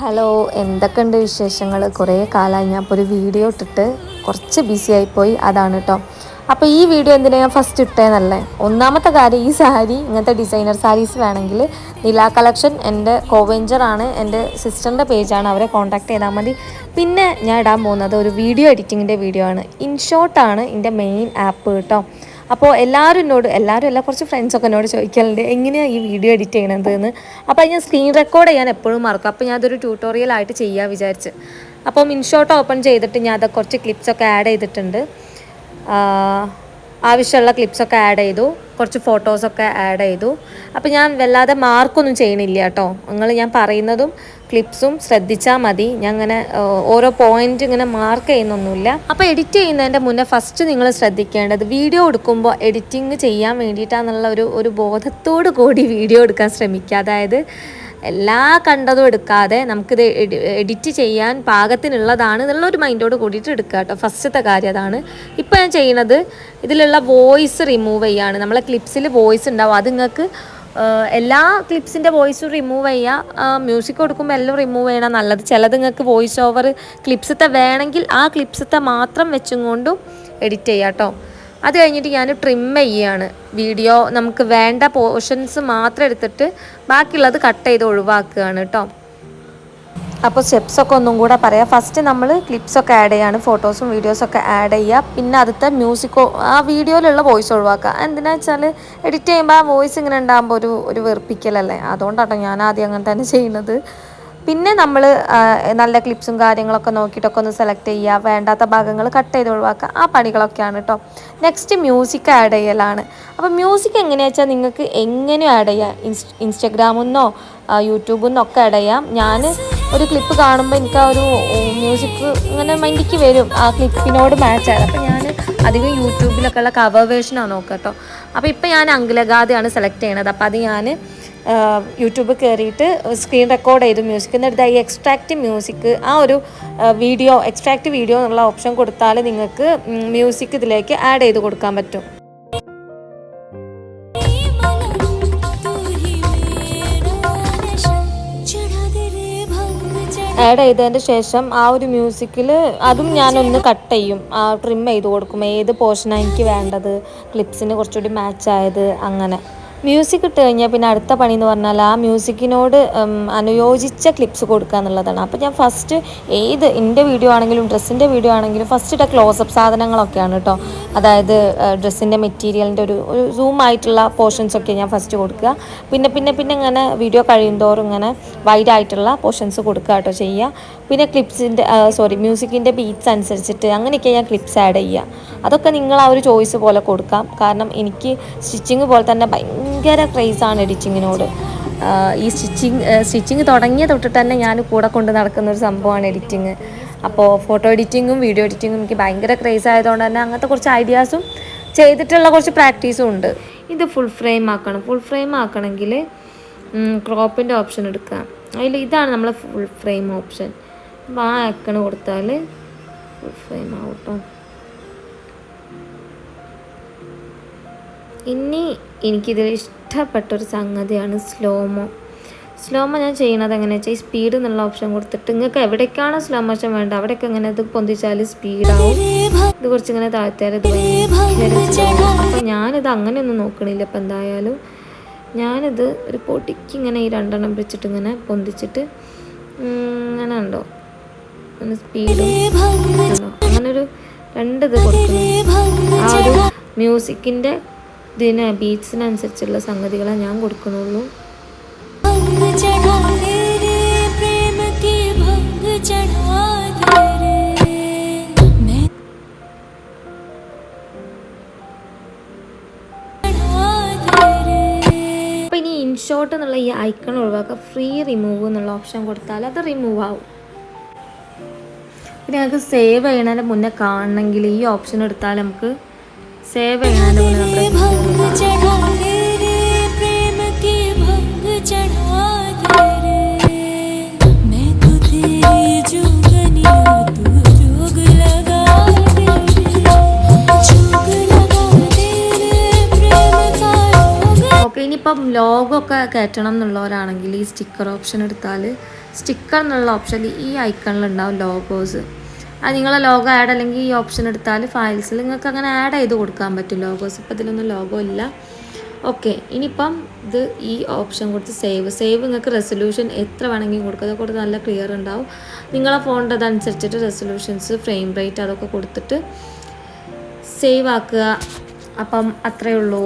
Hello എന്തൊക്കെയുണ്ട് വിശേഷങ്ങൾ കുറേ കാലമായി ഞാൻ ഇപ്പോൾ ഒരു വീഡിയോ ഇട്ടിട്ട് കുറച്ച് ബിസി ആയിപ്പോയി അതാണ് കേട്ടോ അപ്പോൾ ഈ വീഡിയോ എന്തിനാ ഞാൻ ഫസ്റ്റ് ഇട്ടേന്നല്ലേ? ഒന്നാമത്തെ കാര്യം ഈ സാരി ഇങ്ങനത്തെ ഡിസൈനർ സാരീസ് വേണമെങ്കിൽ നില കളക്ഷൻ എന്റെ കോവെഞ്ചറാണ് എന്റെ സിസ്റ്ററിന്റെ പേജാണ് അവരെ കോൺടാക്ട് ചെയ്താൽ മതി. പിന്നെ ഞാൻ ഇടാൻ പോകുന്നത് ഒരു വീഡിയോ എഡിറ്റിങ്ങിന്റെ വീഡിയോ ആണ്. ഇൻഷോട്ടാണ് എന്റെ മെയിൻ ആപ്പ് കേട്ടോ അപ്പോൾ എല്ലാവരും എന്നോട് എല്ലാവരും എല്ലാ കുറച്ച് ഫ്രണ്ട്സൊക്കെ എന്നോട് ചോദിക്കലുണ്ട് എങ്ങനെയാണ് ഈ വീഡിയോ എഡിറ്റ് ചെയ്യണത് എന്ന് അപ്പോൾ ഞാൻ സ്ക്രീൻ റെക്കോർഡ് ചെയ്യാൻ എപ്പോഴും മറക്കും. അപ്പോൾ ഞാൻ അതൊരു ട്യൂട്ടോറിയൽ ആയിട്ട് ചെയ്യാൻ വിചാരിച്ച്. അപ്പോൾ മിൻഷോട്ട് ഓപ്പൺ ചെയ്തിട്ട് ഞാൻ അത് കുറച്ച് ക്ലിപ്സൊക്കെ ആഡ് ചെയ്തിട്ടുണ്ട്. ആവശ്യമുള്ള ക്ലിപ്സൊക്കെ ആഡ് ചെയ്തു. കുറച്ച് ഫോട്ടോസൊക്കെ ആഡ് ചെയ്തു. അപ്പോൾ ഞാൻ വല്ലാതെ മാർക്കൊന്നും ചെയ്യണില്ല കേട്ടോ. നിങ്ങൾ ഞാൻ പറയുന്നതും ക്ലിപ്സും ശ്രദ്ധിച്ചാൽ മതി. ഞാൻ അങ്ങനെ ഓരോ പോയിന്റ് ഇങ്ങനെ മാർക്ക് ചെയ്യുന്നൊന്നുമില്ല. അപ്പോൾ എഡിറ്റ് ചെയ്യുന്നതിന്റെ മുന്നേ ഫസ്റ്റ് നിങ്ങൾ ശ്രദ്ധിക്കേണ്ടത് വീഡിയോ എടുക്കുമ്പോൾ എഡിറ്റിംഗ് ചെയ്യാൻ വേണ്ടിയിട്ടാണെന്നുള്ള ഒരു ഒരു ബോധത്തോടു കൂടി വീഡിയോ എടുക്കാൻ ശ്രമിക്കുക. അതായത് എല്ലാ കണ്ടതും എടുക്കാതെ നമുക്കിത് എഡിറ്റ് ചെയ്യാൻ പാകത്തിനുള്ളതാണ് എന്നുള്ള ഒരു മൈൻഡോട് കൂടിയിട്ട് എടുക്കുക കേട്ടോ. ഫസ്റ്റത്തെ കാര്യം അതാണ്. ഇപ്പോൾ ഞാൻ ചെയ്യണത് ഇതിലുള്ള വോയിസ് റിമൂവ് ചെയ്യാണ്. നമ്മളെ ക്ലിപ്സിൽ വോയിസ് ഉണ്ടാവും. അത് നിങ്ങൾക്ക് എല്ലാ ക്ലിപ്സിന്റെ വോയിസും റിമൂവ് ചെയ്യുക മ്യൂസിക് കൊടുക്കുമ്പോൾ എല്ലാം റിമൂവ് ചെയ്യണം നല്ലത്. ചിലത് നിങ്ങൾക്ക് വോയിസ് ഓവർ ക്ലിപ്സത്തെ വേണമെങ്കിൽ ആ ക്ലിപ്സത്തെ മാത്രം വെച്ചും കൊണ്ടും എഡിറ്റ് ചെയ്യാം കേട്ടോ അത് കഴിഞ്ഞിട്ട് ഞാൻ ട്രിം ചെയ്യുകയാണ് വീഡിയോ നമുക്ക് വേണ്ട പോർഷൻസ് മാത്രം എടുത്തിട്ട് ബാക്കിയുള്ളത് കട്ട് ചെയ്ത് ഒഴിവാക്കുകയാണ് കേട്ടോ അപ്പോൾ സ്റ്റെപ്സൊക്കെ ഒന്നും കൂടെ പറയാം. ഫസ്റ്റ് നമ്മൾ ക്ലിപ്സൊക്കെ ആഡ് ചെയ്യാണ് ഫോട്ടോസും വീഡിയോസൊക്കെ ആഡ് ചെയ്യുക. പിന്നെ അടുത്ത മ്യൂസിക്കോ ആ വീഡിയോയിലുള്ള വോയിസ് ഒഴിവാക്കുക. എന്തിനാ വെച്ചാൽ എഡിറ്റ് ചെയ്യുമ്പോൾ ആ വോയിസ് ഇങ്ങനെ ഉണ്ടാകുമ്പോൾ ഒരു ഒരു വെറുപ്പിക്കലല്ലേ? അതുകൊണ്ടാട്ടോ ഞാൻ ആദ്യം അങ്ങനെ തന്നെ ചെയ്യുന്നത്. പിന്നെ നമ്മൾ നല്ല ക്ലിപ്സും കാര്യങ്ങളൊക്കെ നോക്കിയിട്ടൊക്കെ ഒന്ന് സെലക്ട് ചെയ്യുക. വേണ്ടാത്ത ഭാഗങ്ങൾ കട്ട് ചെയ്ത് ഒഴിവാക്കുക. ആ പണികളൊക്കെയാണ് കേട്ടോ നെക്സ്റ്റ് മ്യൂസിക് ആഡ് ചെയ്യലാണ്. അപ്പോൾ മ്യൂസിക് എങ്ങനെയാ വെച്ചാൽ നിങ്ങൾക്ക് എങ്ങനെ ആഡ് ചെയ്യാം. ഇൻസ് ഇൻസ്റ്റഗ്രാമിൽ നിന്നോ യൂട്യൂബിൽ നിന്നൊക്കെ ആഡ് ചെയ്യാം. ഞാൻ ഒരു ക്ലിപ്പ് കാണുമ്പോൾ എനിക്ക് ആ ഒരു മ്യൂസിക് ഇങ്ങനെ മൈൻഡിക്ക് വരും. ആ ക്ലിപ്പിനോട് മാച്ച് ആയത്. അപ്പോൾ ഞാൻ അധികം യൂട്യൂബിലൊക്കെ ഉള്ള കവർ വേർഷനാണ് നോക്കുക കേട്ടോ അപ്പോൾ ഇപ്പോൾ ഞാൻ അങ്കിലഗാഥയാണ് സെലക്ട് ചെയ്യണത്. അപ്പോൾ അത് ഞാൻ യൂട്യൂബ് കയറിയിട്ട് സ്ക്രീൻ റെക്കോർഡ് ചെയ്ത് മ്യൂസിക് എന്നിട്ട് ഈ എക്സ്ട്രാക്റ്റ് മ്യൂസിക് ആ ഒരു വീഡിയോ എക്സ്ട്രാക്റ്റ് വീഡിയോ എന്നുള്ള ഓപ്ഷൻ കൊടുത്താൽ നിങ്ങൾക്ക് മ്യൂസിക് ഇതിലേക്ക് ആഡ് ചെയ്ത് കൊടുക്കാൻ പറ്റും. ആഡ് ചെയ്തതിന് ശേഷം ആ ഒരു മ്യൂസിക്കിൽ അതും ഞാനൊന്ന് കട്ട് ചെയ്യും. ആ ട്രിം ചെയ്ത് കൊടുക്കും. ഏത് പോർഷനാണ് എനിക്ക് വേണ്ടത്? ക്ലിപ്സിന് കുറച്ചുകൂടി മാച്ച് ആയത്? അങ്ങനെ. മ്യൂസിക് ഇട്ട് കഴിഞ്ഞാൽ പിന്നെ അടുത്ത പണി എന്ന് പറഞ്ഞാൽ ആ മ്യൂസിക്കിനോട് അനുയോജിച്ച ക്ലിപ്സ് കൊടുക്കുക എന്നുള്ളതാണ്. അപ്പോൾ ഞാൻ ഫസ്റ്റ് ഏത് എന്റെ വീഡിയോ ആണെങ്കിലും ഡ്രസ്സിന്റെ വീഡിയോ ആണെങ്കിലും ഫസ്റ്റ് ഇട്ട ക്ലോസപ്പ് സാധനങ്ങളൊക്കെയാണ് കേട്ടോ അതായത് ഡ്രസ്സിന്റെ മെറ്റീരിയലിന്റെ ഒരു ഒരു സൂം ആയിട്ടുള്ള പോർഷൻസ് ഒക്കെ ഞാൻ ഫസ്റ്റ് കൊടുക്കുക. പിന്നെ പിന്നെ പിന്നെ ഇങ്ങനെ വീഡിയോ കഴിയുമോറും ഇങ്ങനെ വൈഡ് ആയിട്ടുള്ള പോർഷൻസ് കൊടുക്കുക കേട്ടോ ചെയ്യുക. പിന്നെ ക്ലിപ്സിന്റെ സോറി മ്യൂസിക്കിന്റെ ബീറ്റ്സ് അനുസരിച്ചിട്ട് അങ്ങനെയൊക്കെ ഞാൻ ക്ലിപ്സ് ആഡ് ചെയ്യുക അതൊക്കെ നിങ്ങൾ ആ ഒരു ചോയ്സ് പോലെ കൊടുക്കാം. കാരണം എനിക്ക് സ്റ്റിച്ചിങ് പോലെ തന്നെ ഭയങ്കര ക്രേസാണ് എഡിറ്റിങ്ങിനോട് ഈ സ്റ്റിച്ചിങ് സ്റ്റിച്ചിങ് തുടങ്ങിയ തൊട്ടിട്ട് തന്നെ ഞാൻ കൂടെ കൊണ്ട് നടക്കുന്ന ഒരു സംഭവമാണ് എഡിറ്റിങ് അപ്പോൾ ഫോട്ടോ എഡിറ്റിങ്ങും വീഡിയോ എഡിറ്റിങ്ങും എനിക്ക് ഭയങ്കര ക്രേസ് ആയതുകൊണ്ട് തന്നെ അങ്ങനത്തെ കുറച്ച് ഐഡിയാസും ചെയ്തിട്ടുള്ള കുറച്ച് പ്രാക്ടീസും ഉണ്ട്. ഇത് ഫുൾ ഫ്രെയിം ആക്കണം. ഫുൾ ഫ്രെയിം ആക്കണമെങ്കിൽ ക്രോപ്പിന്റെ ഓപ്ഷൻ എടുക്കാം. അതിൽ ഇതാണ് നമ്മളെ ഫുൾ ഫ്രെയിം ഓപ്ഷൻ ആ അക്കണ് കൊടുത്താൽ ഫുൾ ഫ്രെയിം ആവും ഇനി എനിക്കിതിൽ ഇഷ്ടപ്പെട്ടൊരു സംഗതിയാണ് സ്ലോമോ സ്ലോമോ ഞാൻ ചെയ്യണത് എങ്ങനെയാ വെച്ചാൽ ഈ സ്പീഡ് എന്നുള്ള ഓപ്ഷൻ കൊടുത്തിട്ട് നിങ്ങൾക്ക് എവിടേക്കാണ് സ്ലോ മോഷൻ വേണ്ട അവിടെയൊക്കെ ഇങ്ങനെ ഇത് പൊന്തിച്ചാൽ സ്പീഡാവും ഇത് കുറച്ചിങ്ങനെ താഴ്ത്തിയാൽ ഇത്. അപ്പോൾ ഞാനിത് അങ്ങനെയൊന്നും നോക്കണില്ല. ഇപ്പം എന്തായാലും ഞാനിത് ഒരു പൊടിക്ക് ഇങ്ങനെ ഈ രണ്ടെണ്ണം വെച്ചിട്ട് ഇങ്ങനെ പൊന്തിച്ചിട്ട് അങ്ങനെ ഉണ്ടോ അങ്ങനെ സ്പീഡും അങ്ങനൊരു രണ്ട് ഇത് കൊടുക്കുന്നു. ആ ഒരു മ്യൂസിക്കിന്റെ ഇതിന് ബീറ്റ്സിനനുസരിച്ചുള്ള സംഗതികളെ ഞാൻ കൊടുക്കുന്നുള്ളൂ. ഇൻഷോട്ട് എന്നുള്ള ഈ ഐക്കൺ ഒഴിവാക്കുക ഫ്രീ റിമൂവ് എന്നുള്ള ഓപ്ഷൻ കൊടുത്താൽ അത് റിമൂവ് ആവും. പിന്നെ ഞങ്ങൾക്ക് സേവ് ചെയ്യണതിന്റെ മുന്നേ കാണണമെങ്കിൽ ഈ ഓപ്ഷൻ എടുത്താൽ നമുക്ക് സേവ് ചെയ്യണതിന്റെ മുന്നേ നമ്മുടെ ഓക്കെ ഇനിയിപ്പം ലോഗൊക്കെ ഒക്കെ കയറ്റണം എന്നുള്ളവരാണെങ്കിൽ ഈ സ്റ്റിക്കർ ഓപ്ഷൻ എടുത്താൽ സ്റ്റിക്കർ എന്നുള്ള ഓപ്ഷനിൽ ഈ ഐക്കണിലുണ്ടാവും ലോഗോസ് അത് നിങ്ങളെ ലോഗോ ആഡ് അല്ലെങ്കിൽ ഈ ഓപ്ഷൻ എടുത്താൽ ഫയൽസിൽ നിങ്ങൾക്ക് അങ്ങനെ ആഡ് ചെയ്ത് കൊടുക്കാൻ പറ്റും ലോഗോസ് ഇപ്പം ഇതിലൊന്നും ലോഗോ ഇല്ല. ഓക്കെ ഇനിയിപ്പം ഇത് ഈ ഓപ്ഷൻ കൊടുത്ത് സേവ് സേവ് നിങ്ങൾക്ക് റെസൊല്യൂഷൻ എത്ര വേണമെങ്കിലും കൊടുക്കുക അതൊക്കെ കൊടുത്ത് നല്ല ക്ലിയർ ഉണ്ടാവും. നിങ്ങളെ ഫോണിന്റെ അതനുസരിച്ചിട്ട് റെസൊല്യൂഷൻസ് ഫ്രെയിം റേറ്റ് അതൊക്കെ കൊടുത്തിട്ട് സേവ് ആക്കുക. അപ്പം അത്രയേ ഉള്ളൂ.